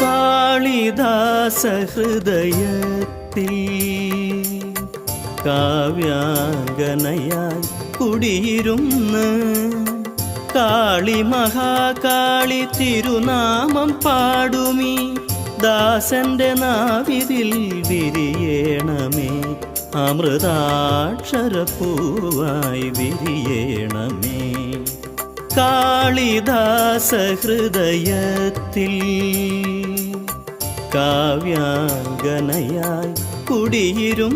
കാളിദാസഹൃദയത്തിൽ കാവ്യാംഗനയായി കുടിയിരുന്ന് കാളി മഹാകാളി തിരുനാമം പാടുമീ. ദാസന്റെ നാവിതിൽ വിരിയേണമേ. അമൃതാക്ഷരപ്പൂവായി വിരിയേണമേ. കാളിദാസഹൃദയത്തിൽ കാവ്യാംഗനയായി കുടിയിരും